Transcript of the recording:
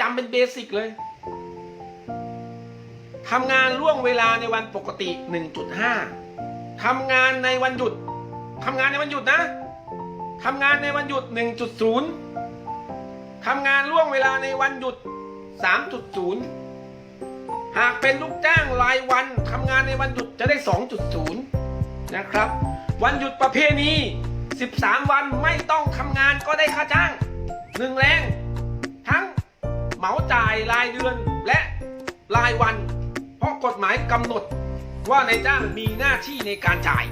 จำเป็นเบสิกเลยทำงานล่วงเวลาในวันปกติ 1.5 ทำงานในวันหยุด ทำงานในวันหยุดนะ ทำงานในวันหยุด 1.0 ทำงานล่วงเวลาในวันหยุด 3.0 หากเป็นลูกจ้างรายวันทำงานในวันหยุดจะได้ 2.0 นะครับ วันหยุดประเพณี 13 วันไม่ต้องทำงานก็ได้ค่าจ้างหนึ่งแรง เหมาจ่ายรายเดือนและรายวัน เพราะกฎหมายกำหนดว่านายจ้างมีหน้าที่ในการจ่าย